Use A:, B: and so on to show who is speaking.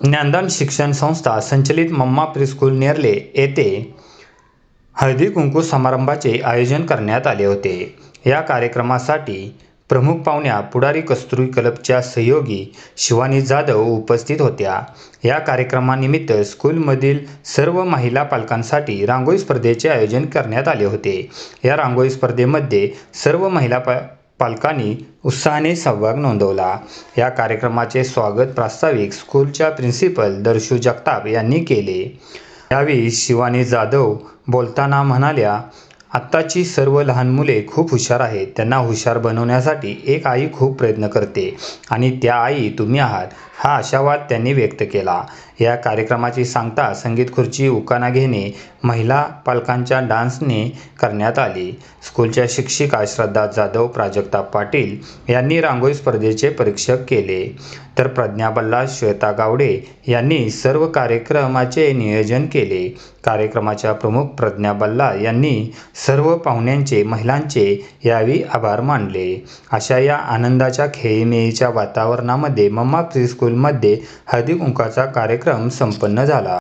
A: ज्ञानदान शिक्षण संस्था संचलित मम्मा प्रीस्कूल नेरले येथे हळदी कुंकू समारंभाचे आयोजन करण्यात आले होते. या कार्यक्रमासाठी प्रमुख पाहुण्या पुढारी कस्तुरी क्लबच्या सहयोगी शिवानी जाधव उपस्थित होत्या. या कार्यक्रमानिमित्त स्कूलमधील सर्व महिला पालकांसाठी रांगोळी स्पर्धेचे आयोजन करण्यात आले होते. या रांगोळी स्पर्धेमध्ये सर्व महिला पा पालकांनी उत्साहाने सहभाग नोंदवला. या कार्यक्रमाचे स्वागत प्रास्ताविक स्कूलच्या प्रिन्सिपल दर्शू जगताप यांनी केले. यावेळी शिवानी जाधव बोलताना म्हणाल्या आत्ताची सर्व लहान मुले खूप हुशार आहेत. त्यांना हुशार बनवण्यासाठी एक आई खूप प्रयत्न करते. आणि त्या आई तुम्ही आहात. हा आशावाद त्यांनी व्यक्त केला. या कार्यक्रमाची सांगता संगीत खुर्ची उकाना घेणे महिला पालकांच्या डान्सने करण्यात आली. स्कूलच्या शिक्षिका श्रद्धा जाधव प्राजक्ता पाटील यांनी रांगोळी स्पर्धेचे परीक्षक केले. तर प्रज्ञा बल्ला श्वेता गावडे यांनी सर्व कार्यक्रमाचे नियोजन केले. कार्यक्रमाच्या प्रमुख प्रज्ञा बल्ला यांनी सर्व पाहुण्यांचे महिलांचे यावेळी आभार मानले. अशा या आनंदाच्या खेळीमेळीच्या वातावरणामध्ये मम्मा प्रीस्कूलमध्ये हळदी कुंकाचा कार्यक्रम संपन्न झाला.